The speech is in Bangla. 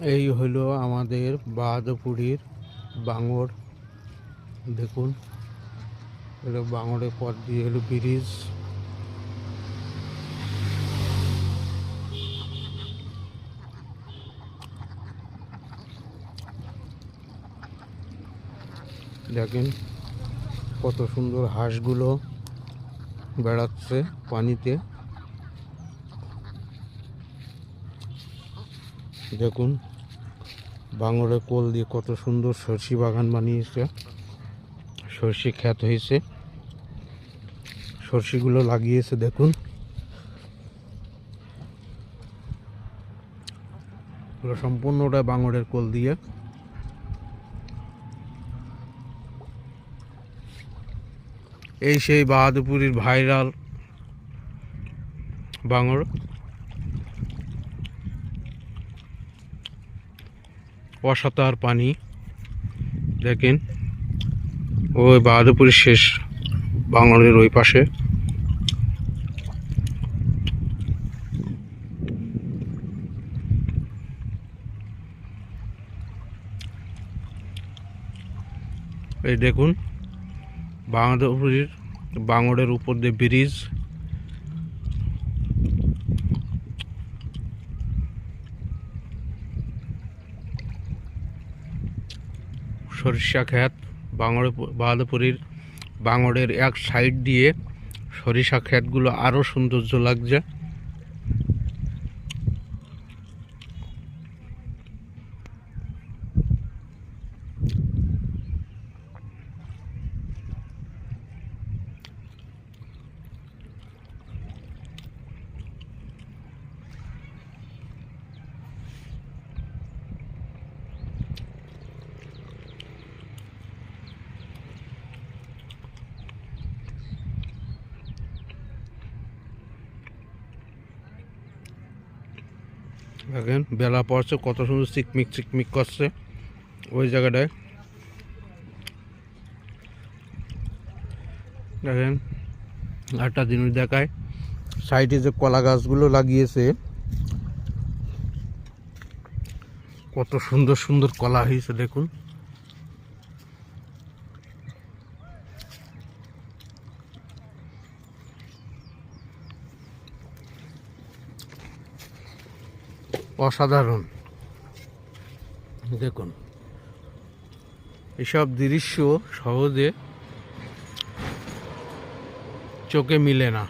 এই হলো আমাদের বাহাদুরপুরীর বাঙর। দেখুন এটা বাঙরের পর দিয়ে হলো ব্রিজ। দেখেন কত সুন্দর হাঁসগুলো বেড়াচ্ছে পানিতে। দেখুন বাঙরের কোল দিয়ে কত সুন্দর সরষি বাগান বানিয়েছে। সরষে খ্যাত হয়েছে। সরষিগুলো লাগিয়েছে, দেখুন। সম্পূর্ণটা বাঙরের কোল দিয়ে। এই সেই বাহাদুরপুরীর ভাইরাল বাঙর অসাতার পানি। দেখেন, ওই বাহাদুরপুরের শেষ বাঙালির ওই পাশে। এই দেখুন, বাংলাদেশের বাঙড়ের উপর দিয়ে ব্রিজ সরিষা ক্ষেত বাঙড়ে বাহাদপুরীর বাঙড়ের এক সাইড দিয়ে সরিষা ক্ষেতগুলো আরও সৌন্দর্য লাগছে। দেখেন, বেলা পড়ছে, কত সুন্দর চিকমিক চিকমিক করছে ওই জায়গাটায়। দেখেন একটা জিনিস দেখায় সাইডে যে কলা গাছগুলো লাগিয়েছে, কত সুন্দর সুন্দর কলা হয়েছে, দেখুন। অসাধারণ। দেখুন এসব দৃশ্য সহজে চোখে মিলে না।